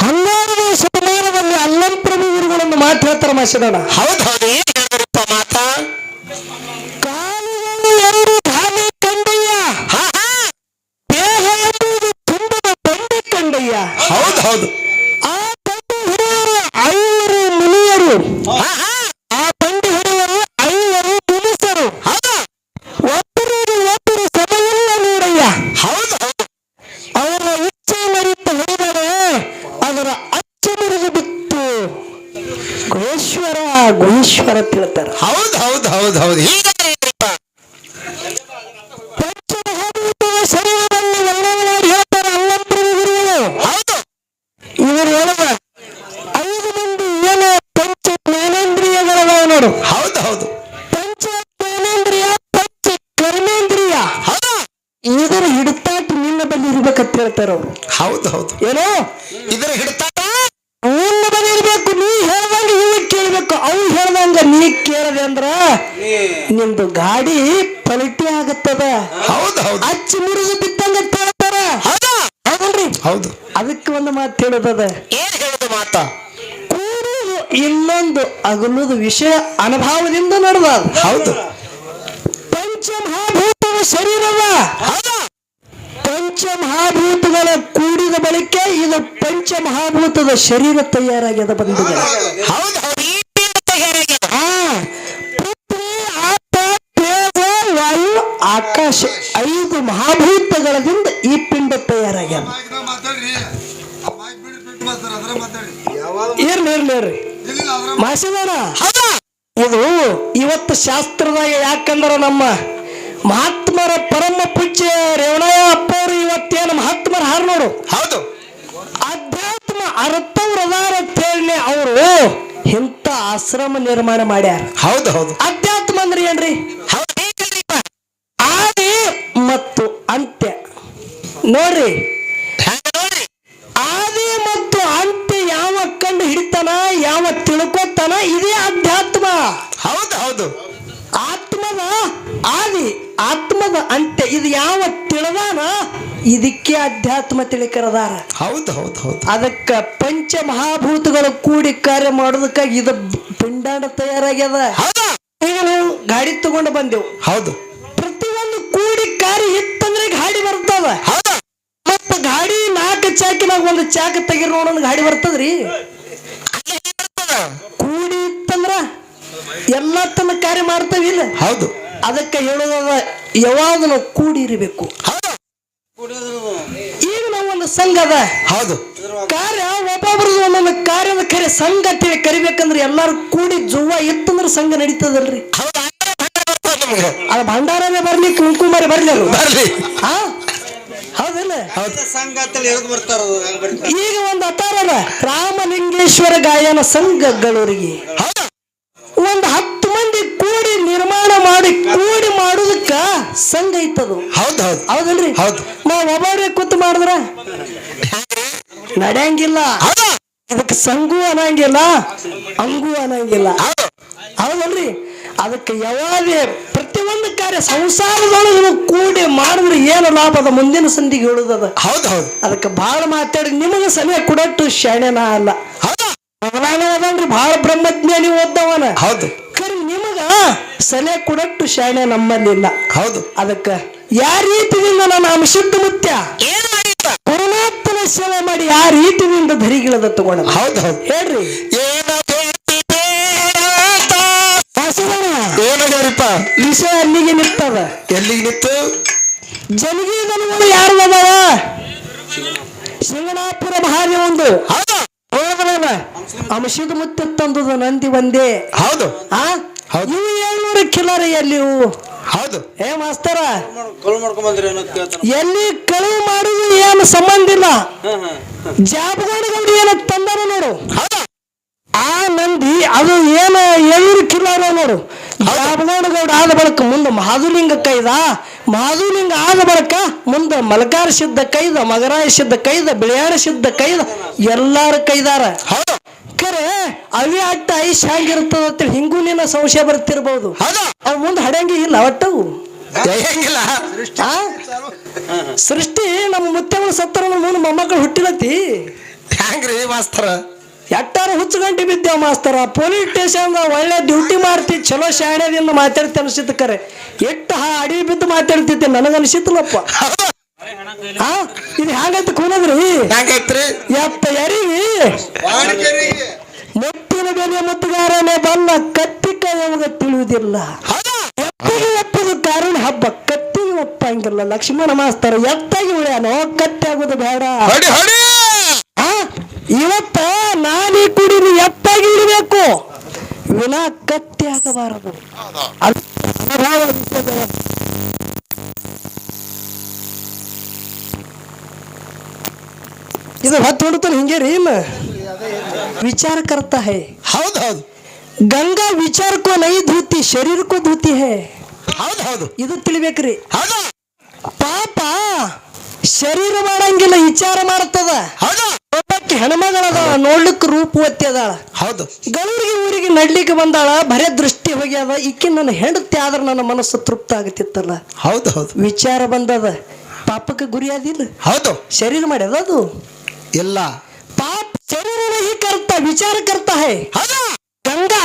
ಹನ್ನೆರಡು ಶತಮಾನದಲ್ಲಿ ಅಲ್ಲಂಪ್ರಭು ಗುರುಗಳನ್ನು ಮಾತ್ರ ಹೇಳ್ತಾರೆ ಮಾಸಿದಣ್ಣ ಹೌದು ಹೌದು ಏನ್ ಹೇಳಿದ್ರಪ್ಪ ಮಾತಾ? ಕಾಲುಗಳು ಎರಡು ಕಂಡಯ್ಯ. ದೇಹ ಎಂಬುದು ತುಂಬದ ಬಂಡೆ ಕಂಡಯ್ಯ. ಹೌದ್ ಹೌದು. ಗುಹೇಶ್ವರ ತಿಳ್ತಾರೆ ತಿಳ್ತಾರ ಹೌದ್ ಹೌದ್ ಹೌದ್ ಹೌದು. ಹೇಳ್ತಾರೆ ಇವರು ಐದು ಮಂದಿ ಏನು ಪಂಚ ನೋಡು. ಹೌದು ಹೌದು. ಪಂಚ ಜ್ಞಾನೇಂದ್ರಿಯ ಪಂಚ ಕರ್ಮೇಂದ್ರಿಯ. ಇದರ ಹಿಡಿತಾಟ ನಿನ್ನ ಬಳಿ ಇರ್ಬೇಕಂತ ಹೇಳ್ತಾರ ಅವ್ರು. ಹೌದು ಹೌದು. ಏನೋ? ಇದರ ಹಿಡ್ತಾರ ನೀ ಕೇಳದೆ ಅಂದ್ರ ನಿಮ್ದು ಗಾಡಿ ಪಲಟಿ ಆಗತ್ತದ. ಹೌದು ಹೌದು. ಅಚ್ಚಿ ಮುರಿದು ಬಿತ್ತಂಗ ಅಂತ ಹೇಳ್ತಾರ ಹೌದು. ಹೌದಲ್ರಿ? ಹೌದು. ಅದಕ್ಕೆ ಒಂದು ಮಾತು ಹೇಳೋದದ. ಏನ್ ಹೇಳುದು ಮಾತ? ಕೂರುದು ಇನ್ನೊಂದು ಅಗಲುದು ವಿಷಯ ಅನುಭವದಿಂದ ನಡೆದ ಹೌದು. ಪಂಚಮಹಾಭೂತದ ಶರೀರದ ಹೌದು. ಪಂಚಮಹಾಭೂತಗಳ ಕೂಡಿದ ಬಳಿಕ ಇದು ಪಂಚಮಹಾಭೂತದ ಶರೀರ ತಯಾರಾಗ್ಯದ ಬಂದಿದೆ. ಹೌದು. ಅದ್ರ ಇದು ಇವತ್ತು ಶಾಸ್ತ್ರದಾಗ ಯಾಕಂದ್ರ ನಮ್ಮ ಮಹಾತ್ಮರ ಪರಮ ಪೂಜ್ಯ ರೇವಣಯ್ಯ ಅಪ್ಪ ಅವರು ಇವತ್ತೇನು ಮಹಾತ್ಮರ ಹಾರು ನೋಡು. ಹೌದು. ಅಧ್ಯಾತ್ಮ ಅರ್ಥವ್ರು ಅದಾರ ಅಂತೇಳಿ ಅವರು ಇಂಥ ಆಶ್ರಮ ನಿರ್ಮಾಣ ಮಾಡ್ಯಾರ. ಹೌದು ಹೌದು. ಅಧ್ಯಾತ್ಮ ಅಂದ್ರೆ ಏನ್ರಿ? ಆದಿ ಮತ್ತು ಅಂತ್ಯ. ನೋಡ್ರಿ. ಆದಿ ಮತ್ತು ಅಂತ್ಯ ಯಾವ ಕಂಡು ಹಿಡಿತಾನ ಯಾವ ತಿಳ್ಕೊತಾನ ಇದೇ ಅಧ್ಯಾತ್ಮ ಹೌದು ಹೌದು. ಆತ್ಮದ ಆದಿ ಆತ್ಮದ ಅಂತ್ಯ ಇದು ಯಾವ ತಿಳಿದಾನ ಇದಕ್ಕೆ ಅಧ್ಯಾತ್ಮ ತಿಳಿಕರದಾರ. ಹೌದು ಹೌದು ಹೌದು. ಅದಕ್ಕ ಪಂಚ ಮಹಾಭೂತಗಳು ಕೂಡಿ ಕಾರ್ಯ ಮಾಡೋದಕ್ಕಾಗಿ ಇದು ಪಿಂಡಾಂಡ ತಯಾರಾಗ್ಯದ. ಈಗ ನಾವು ಗಾಡಿ ತಗೊಂಡು ಬಂದೆವು. ಹೌದು. ಪ್ರತಿಯೊಂದು ಕೂಡಿ ಕಾರ್ಯ ಇತ್ತಂದ್ರೆ ಗಾಡಿ ಬರ್ತದ. ಹೌದು. ಮತ್ತ ಗಾಡಿ ನಾಲ್ಕು ಚಾಕಿನಾಗ ಒಂದು ಚಾಕ ತೆಗಿರ್ ನೋಡೋಣ ಗಾಡಿ ಬರ್ತದ್ರಿ? ಕೂಡಿ ಇತ್ತಂದ್ರ ಎಲ್ಲ ತನ್ನ ಕಾರ್ಯ ಮಾಡ್ತಾವಿಲ್ಲ ಹೌದು. ಅದಕ್ಕೆ ಹೇಳೋದ ಯಾವಾಗ ನಾವು ಕೂಡಿ ಇರಬೇಕು. ಈಗ ನಾವು ಒಂದು ಸಂಘ ಅದ. ಹೌದು. ಕಾರ್ಯ ಒಬ್ಬೊಬ್ರದ್ದು ಒಂದೊಂದು ಕಾರ್ಯದ ಕರೆ ಸಂಘ ಅಂತೇಳಿ ಕರಿಬೇಕಂದ್ರೆ ಎಲ್ಲಾರು ಕೂಡಿ ಜುವ್ವ ಇತ್ತಂದ್ರೆ ಸಂಘ ನಡೀತದಲ್ರಿ. ಅದ ಭಂಡಾರನೇ ಬರ್ಲಿ ಕುಂಕುಮಾರಿ ಬರ್ಲಿ ಬರ್ಲಿ. ಈಗ ಒಂದು ಅತಾರದ ರಾಮಲಿಂಗೇಶ್ವರ ಗಾಯನ ಸಂಘಗಳವರಿಗೆ ಹೌದು. ಒಂದು ಹತ್ತು ಮಂದಿ ಕೂಡಿ ನಿರ್ಮಾಣ ಮಾಡಿ ಕೂಡಿ ಮಾಡುದಕ್ಕ ಸಂಘ ಇತ್ತದು ಹೌದು ಹೌದು. ಹೌದಲ್ರಿ? ಹೌದು. ನಾವ್ ಒಬ್ಬರೇ ಕೂತು ಮಾಡಿದ್ರ? ನಡೆಯಂಗಿಲ್ಲ. ಹೌದು. ಇದಕ್ಕೆ ಸಂಘು ಅನ್ನಂಗಿಲ್ಲ ಅಂಗೂ ಅನ್ನಂಗಿಲ್ಲ ಹೌದು. ಹೌದಲ್ರಿ? ಅದಕ್ಕೆ ಯಾವಾಗ ಪ್ರತಿಯೊಂದು ಕಾರ್ಯ ಸಂಸಾರದೊಳಗೂ ಕೂಡಿ ಮಾಡಿದ್ರೆ ಏನು ಲಾಭ ಅದ? ಮುಂದಿನ ಸಂಧಿಗೆ ಹೇಳುದದ ಹೌದು ಹೌದು. ಅದಕ್ಕೆ ಬಹಳ ಮಾತಾಡಿ ನಿಮಗೆ ಸಮಯ ಕೊಡಟ್ಟು ಶಾಣೆನ ಅಲ್ಲ. ಅದನ್ರಿ ಬಹಳ ಬ್ರಹ್ಮಜ್ಞಾನಿ ಓದ್ದವನ ಹೌದು. ಕರೆ ನಿಮಗ ಸಲಹೆ ಕೊಡಟ್ಟು ಶಾಣೆ ನಮ್ಮಲ್ಲಿಲ್ಲ ಹೌದು. ಅದಕ್ಕೆ ಯಾವ ರೀತಿಯಿಂದ ನಾನು ಅಂಶುದ್ಧ ಮುತ್ಯ? ಪರಮಾತ್ಮನ ಸೇವೆ ಮಾಡಿ ಯಾವ ರೀತಿಯಿಂದ ಧರಿಗಿಳದ ತಗೊಂಡ ಹೌದು ಹೌದು. ಹೇಳ್ರಿ. ಏನ ಏನಾಗ್ಯಾರಿಪ್ಪ ವಿಷಯ ಅಲ್ಲಿಗೆ ನಿಂತದ. ಎಲ್ಲಿಗೆ ನಿಂತು? ಜಲಗಿ ದನಗಳು ಯಾರ್ದವ ಶಿಂಗಣಾಪುರ ಭಾರಿ ಒಂದು. ಅಂಶದ ಮುತ್ತ ತಂದದ ನಂದಿ ಒಂದೇ. ಹೌದು. ಆ? ಹೌದು. ಇವು ಏಳ್ನೂರು ಕಿಲರಿ ಎಲ್ಲಿ ಇವು. ಹೌದು. ಏ ಮಾಸ್ತರ? ಎಲ್ಲಿ ಕಳುವು ಮಾಡುದು ಏನು ಸಂಬಂಧ ಇಲ್ಲ. ಜಾಬಗೌಡಗೌಡಿ ಏನ ತಂದಾರ ನೋಡು. ಹೌದು. ಆ ನಂದಿ ಅದು ಏನ ಏಳ್ನೂರು ಕಿಲ್ಲರ ನೋಡು. ಜಾಬಗೌಡಗೌಡ ಆದ ಬಳಿಕ ಮುಂದೆ ಮಹಾದುಲಿಂಗ ಕೈದ ಮಹಾದುಲಿಂಗ ಆದ ಬಳಕ ಮುಂದೆ ಮಲಕಾರ ಸಿದ್ಧ ಕೈದ ಮಗರಾಯ ಸಿದ್ಧ ಕೈದ ಬಿಳಿಯಾರ ಸಿದ್ಧ ಕೈದ ಎಲ್ಲಾರ ಕೈದಾರ. ಖರೆ ಅವೇ ಅಟ್ಟ ಐಶ್ ಹ್ಯಾಂಗಿರ್ತದ ಅಂತೇಳಿ ಹಿಂಗೂ ನಿನ್ನ ಸಂಶಯ ಬರ್ತಿರ್ಬೋದು. ಅವ್ ಅವು ಮುಂದೆ ಹಡಂಗಿ ಇಲ್ಲ ಒಟ್ಟವು? ಸೃಷ್ಟಿ ನಮ್ಮ ಮುತ್ತೆಗಳು ಸತ್ತರ ಮುಂದೆ ಮೊಮ್ಮಕ್ಕಳು ಹುಟ್ಟಿಲತ್ತಿ ಹ್ಯಾಂಗ್ರಿ ಮಾಸ್ತರ? ಎಟ್ಟಾರ ಹುಚ್ಚುಗಂಟಿ ಬಿದ್ದೇವ ಮಾಸ್ತರ. ಪೊಲೀಸ್ ಸ್ಟೇಷನ್ ಒಳ್ಳೆ ಡ್ಯೂಟಿ ಮಾಡ್ತಿ ಚಲೋ ಶಾಣೆದಿಂದ ಮಾತಾಡ್ತಿ ಅನಿಸಿತ್ತು ಕರೆ. ಎಟ್ಟು ಹಾ ಅಡಿ ಬಿದ್ದು ಮಾತಾಡ್ತಿದ್ದೆ ನನಗನ್ಸಿತ್ತಲಪ್ಪ ಹಾ ಇದು ಹ್ಯಾಂಗಂತ ಕೂನದ್ರಿ? ಎಪ್ಪ ಯಪ್ಪ ಯಾರಿಗೆ ಮುತ್ತಿನ ಬೆಲೆ ಮುತ್ತುಗಾರನೇ ಬಲ್ಲ ಕತ್ತಿ ಕೈಯವಾಗ ತಿಳಿಯುವುದಿಲ್ಲ. ಹೌದಾ. ಎಪ್ಪದು ಕಾರಣ ಹಬ್ಬ ಕತ್ತಿಗೆ ಒಪ್ಪಂಗಿಲ್ಲ. ಲಕ್ಷ್ಮಣ ಮಾಸ್ತರ ಎತ್ತಾಗಿ ಉಳ್ಯಾನೋ ಕತ್ತಿ ಆಗುದು ಬೇಡ. ಇವತ್ತ ನಾನೀ ಕುಡಿದು ಎತ್ತಾಗಿ ಇಡಬೇಕು ವಿನ ಕತ್ತಿ ಆಗಬಾರದು ಅದು ಅನುಭವ ವಿಷಯದ. ಇದು ಹತ್ತು ಹೊಡ್ತಾನೆ ಹಿಂಗೆ ರೀ ಇನ್ನ. विचार करता है ಹೌದು ಹೌದು ಗಂಗಾ ವಿಚಾರ ಕೋ ನೈ ಧೂತಿ ಶರೀರ ಕೋ ಧೂತಿ ಹೇ ಹೌದು ಹೌದು ಇದು ತಿಳಿಬೇಕ್ರಿ ಹೌದಾ ಪಾಪ ಶರೀರ ಮಾಡಂಗಿಲ್ಲ ವಿಚಾರ ಮಾಡ್ತದ ಹೌದಾ ಆಕೆ ಹೆಣ್ಮಗಳದ ನೋಡ್ಲಿಕ್ಕೆ ರೂಪ ಅದಾಳ. ಹೌದು. ಗಳೂರಿಗೆ ಊರಿಗೆ ನಡ್ಲಿಕ್ಕೆ ಬಂದಾಳ ಬರೇ ದೃಷ್ಟಿ ಹೋಗ್ಯಾದ ಈಕೆ ನನ್ನ ಹೆಂಡತಿ ಆದ್ರೆ ನನ್ನ ಮನಸ್ಸು ತೃಪ್ತ ಆಗತ್ತಿತ್ತಲ್ಲ ಹೌದು ಹೌದು. ವಿಚಾರ ಬಂದದ. ಪಾಪಕ್ಕೆ ಗುರಿ ಆದಿಲ್ಲ ಹೌದು. ಶರೀರ ಮಾಡ್ಯದ ಅದು? ಇಲ್ಲ. ಪಾಪ ಶರೀರ ಕರ್ತ ವಿಚಾರ ಕರ್ತ ಹೇ. ಹೌದಾ. ಗಂಗಾ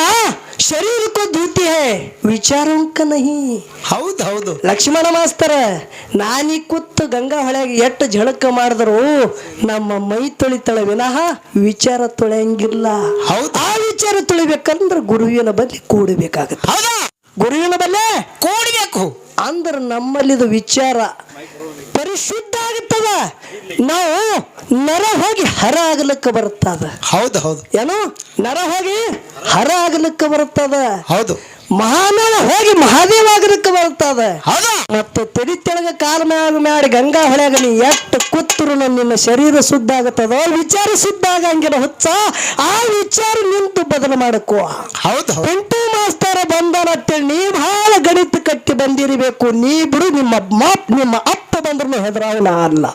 ಶರೀರಕ್ಕೂ ದೂತಿ ಹೇ. ವಿಚಾರಂಕ ನಹಿ. ಹೌದು ಹೌದು. ಲಕ್ಷ್ಮಣ ಮಾಸ್ತರ ನಾನಿ ಕುತ್ತು ಗಂಗಾ ಹೊಳೆಗೆ ಎಷ್ಟು ಝಳಕ ಮಾಡಿದ್ರು ನಮ್ಮ ಮೈ ತೊಳಿತಳ ವಿನಃ ವಿಚಾರ ತೊಳೆಯಂಗಿಲ್ಲ. ಹೌದು. ಆ ವಿಚಾರ ತೊಳಿಬೇಕಂದ್ರೆ ಗುರುವಿನ ಬಳಿ ಕೂಡಬೇಕಾಗತ್ತೆ. ಗುರುವಿನ ಬಲ್ಲೆ ಕೂಡಬೇಕು. ಅಂದ್ರೆ ನಮ್ಮಲ್ಲಿದು ವಿಚಾರ ಪರಿಶುದ್ಧ ಆಗುತ್ತದ ನಾವು ನರ ಹೋಗಿ ಹರ ಆಗಲಿಕ್ಕೆ ಬರುತ್ತದ. ಹೌದು ಹೌದು. ಏನು? ನರ ಹೋಗಿ ಹರ ಆಗಲಿಕ್ಕೆ ಬರುತ್ತದ. ಹೌದು. ಮಹಾನರ ಹೋಗಿ ಮಹಾದೇವ ಆಗಲಿಕ್ಕೆ ಬರ್ತದ ಹೌದಾ? ಮತ್ತು ತೆಳಗ ಕಾಲ ಮ್ಯಾಗ ಮಾಡಿ ಗಂಗಾ ಹೊಳೆಯಾಗ ನೀ ಎಷ್ಟು ಕೂತ್ರು ನಿನ್ನ ಶರೀರ ಶುದ್ಧ ಆಗತ್ತದೋ ವಿಚಾರ ಶುದ್ಧ ಆಗಂಗಿಲ್ಲ ಹುಚ್ಚ ಆ ವಿಚಾರ ನಿಂತು ಬದಲು ಮಾಡಕೋ. ಹೌದು ಪಿಂಟು ಮಾಸ್ತರ ಬಂದನಂತೇಳಿ ನೀ ಬಹಳ ಗಣಿತ ಕಟ್ಟಿ ಬಂದಿರಬೇಕು. ನೀ ಬಿಡು ನಿಮ್ಮ ಮಾಪ್ ನಿಮ್ಮ ಅಪ್ಪ ಬಂದ್ರು ಹೆದರಾವಣ ಅಲ್ಲ.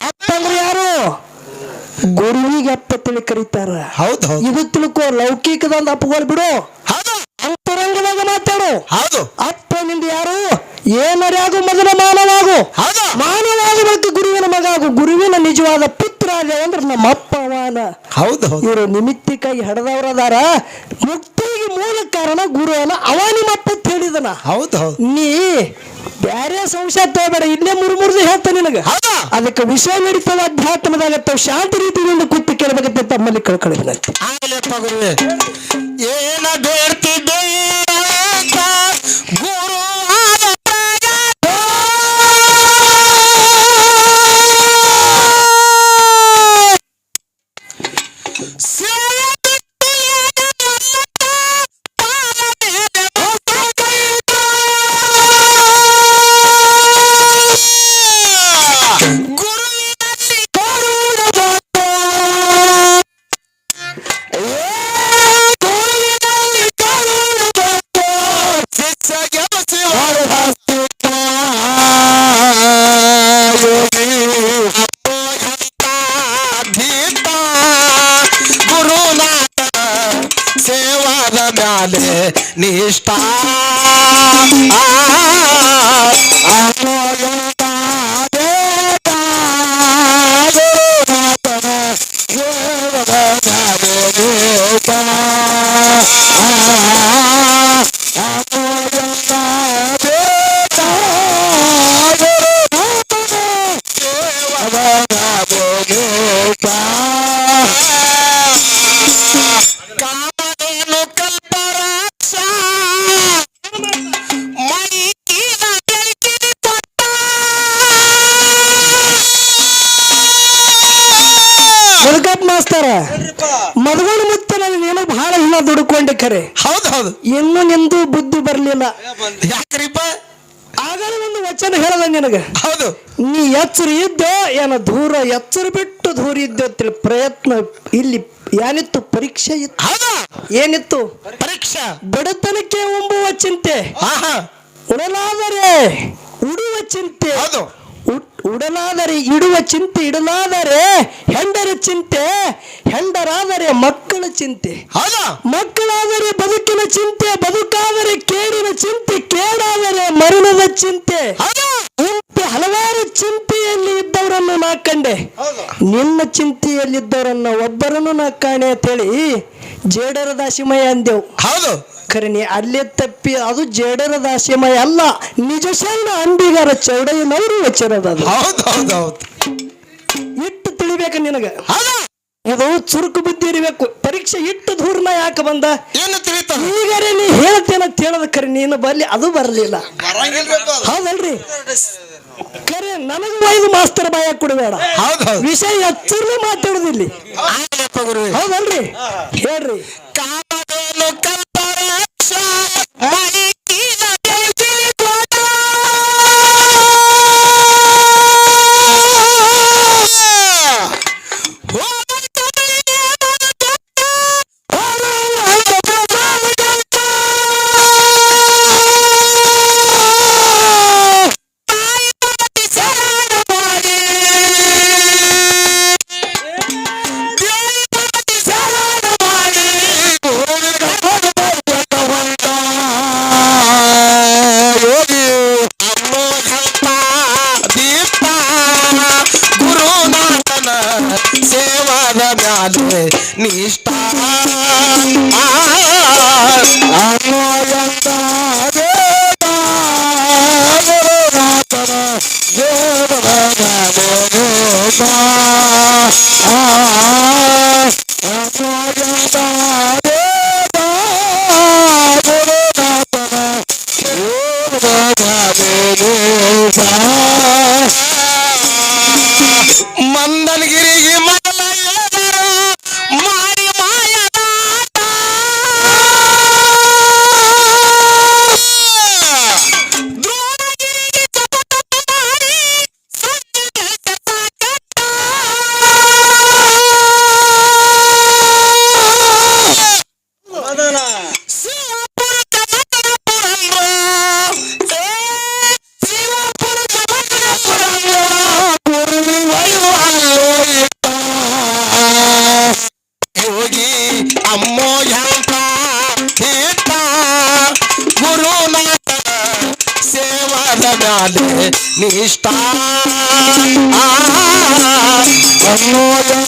ಅಪ್ಪ ಅಂದ್ರೆ ಯಾರು? ಗುರುವಿಗೆ ಅಪ್ಪ ತಿಳಿ ಕರೀತಾರ. ಹೌದು ಇದು ತಿಳ್ಕೋ ಒಂದು ಅಪ್ಪಗಳು ಬಿಡು. ಅಂತರಂಗದಾಗ ಮಾತಾಡು. ಹೌದು. ಅಪ್ಪ ನಿಂದು ಯಾರು? ಏನರ್ಯಾಗು ಮೊದಲ ಮಾನವಾಗು ಹೌದು. ಮಾನವಾದ ಬಳಿಕ ಗುರುವಿನ ಮಗ ಆಗು ಗುರುವಿನ ನಿಜವಾದ ಪುತ್ರ ಆಗ ಅಂದ್ರೆ ನಮ್ಮ ಅಪ್ಪ ಮಾನ. ಹೌದು ಇವರು ನಿಮಿತ್ತಿಕಾಗಿ ಹಡದವರದಾರ ಮುಕ್ತಿಗೆ ಮೂಲ ಕಾರಣ ಗುರು ಅಲ್ಲ ಅವ ನಿಮ್ಮ ಅಪ್ಪ ಅಂತ ಹೇಳಿದನ. ಹೌದು ಹೌದು. ನೀ ಬ್ಯಾರೆ ಸಂಶಯ ತಗೋಬೇಡ ಇಲ್ಲೇ ಮುರುಮುರ್ದು ಹೇಳ್ತ ನಿನಗ. ಹೌದಾ? ಅದಕ್ಕೆ ವಿಷಯ ನಡೀತದ ಅಧ್ಯಾತ್ಮದಾಗ ಶಾಂತಿ ರೀತಿಯಿಂದ ಕೂತು ಕೇಳಬೇಕಂತ ತಮ್ಮಲ್ಲಿ ಕಳ್ಕೊಳ್ಳಿ ಏನ ಬೇಡ್ತಿದ್ದೆ nesta Ah, ah, ah. Murugappa ಮಾಸ್ತರ ಮದುವಣ ನಾನು ನೀನು ಬಹಳ ಇಲ್ಲ ದುಡ್ಕೊಂಡೆ ಖರೆ ಹೌದು ಹೌದು. ಇನ್ನು ನಿಂದು ಬುದ್ಧಿ ಬರ್ಲಿಲ್ಲ. ಯಾಕ್ರಿಪ್ಪ? ಆಗಲೇ ಒಂದು ವಚನ ಹೇಳದ ನಿನಗೆ. ಹೌದು. ನೀ ಎಚ್ಚರ ಇದ್ದೋ ಏನ ದೂರ ಎಚ್ಚರ ಬಿಟ್ಟು ದೂರ ಇದ್ದೋ ಪ್ರಯತ್ನ ಇಲ್ಲಿ ಏನಿತ್ತು ಪರೀಕ್ಷೆ ಇತ್ತು. ಹೌದು? ಏನಿತ್ತು? ಪರೀಕ್ಷೆ. ಬಡತನಕ್ಕೆ ಒಂಬುವ ಚಿಂತೆ. ಉಡಲಾದರೆ ಉಡುವ ಚಿಂತೆ. ಹೌದು. ಉಡಲಾದರೆ ಇಡುವ ಚಿಂತೆ ಇಡಲಾದರೆ ಹೆಂಡರ ಚಿಂತೆ ಹೆಂಡರಾದರೆ ಮಕ್ಕಳ ಚಿಂತೆ. ಹೌದಾ? ಮಕ್ಕಳಾದರೆ ಬದುಕಿನ ಚಿಂತೆ ಬದುಕಾದರೆ ಕೇಡಿನ ಚಿಂತೆ ಕೇಡಾದರೆ ಮರಣದ ಚಿಂತೆ. ಹಲವಾರು ಚಿಂತೆಯಲ್ಲಿ ಇದ್ದವರನ್ನು ನಾ ಕಂಡೆ. ನಿನ್ನ ಚಿಂತೆಯಲ್ಲಿದ್ದವರನ್ನ ಒಬ್ಬರನ್ನು ನಾ ಕಾಣೆ ಅಂತೇಳಿ ಜೇಡರ ದಾಸಿಮಯ ಅಂದೆವು. ಹೌದು. ಖರೀನಿ ಅಲ್ಲೇ ತಪ್ಪಿ ಅದು ಜೇಡರ ದಾಸ್ಯಮಯ ಅಲ್ಲ. ನಿಜ ಶರಣ ಅಂಬಿಗಾರ ಚೌಡಯ್ಯನವರು ವಚನದ ಹೌದು ಹೌದು ಹೌದು. ಇಟ್ಟು ತಿಳಿಬೇಕು ನಿನಗ. ಇದು ಚುರುಕು ಬುದ್ಧಿ ಇರಬೇಕು. ಪರೀಕ್ಷೆ ಇಟ್ಟು ದೂರ್ನ ಯಾಕೆ ಬಂದ? ಏನು ತಿಳಿತ ಈಗಾರೆ ನೀ ಹೇಳ್ತೇನ ಕೇಳದ ಕರೆ ನೀನು ಬರ್ಲಿ ಅದು ಬರಲಿಲ್ಲ. ಹೌದಲ್ರಿ? ಕರೆ ನನಗೆ ಒಯ್ದು ಮಾಸ್ತರ್ ಬಾಯ ಕೊಡಬೇಡ. ವಿಷಯ ಎಚ್ಚರಲ್ಲಿ ಮಾತಾಡುದಿಲ್ಲ. ಹೌದಲ್ರಿ? ಹೇಳ್ರಿ. shot. Money comunista Hallelujah.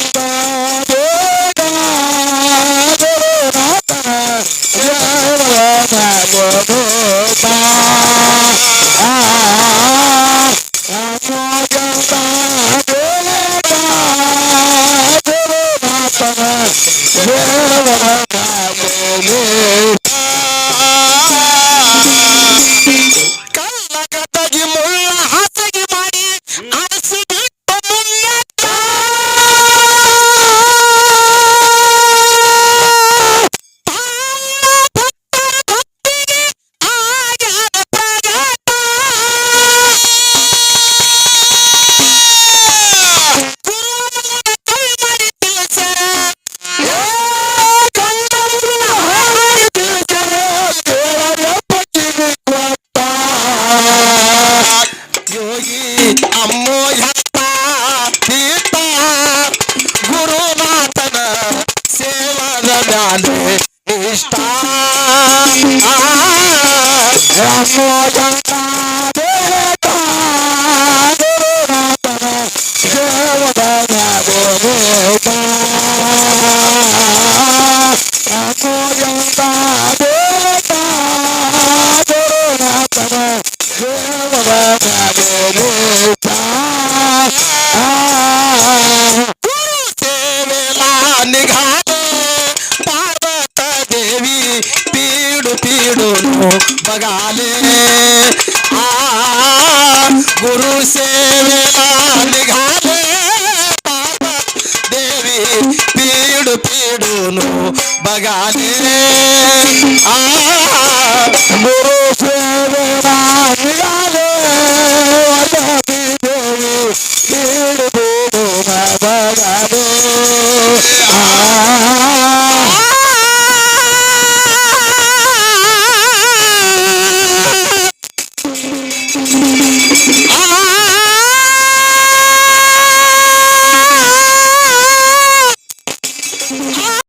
on. pagane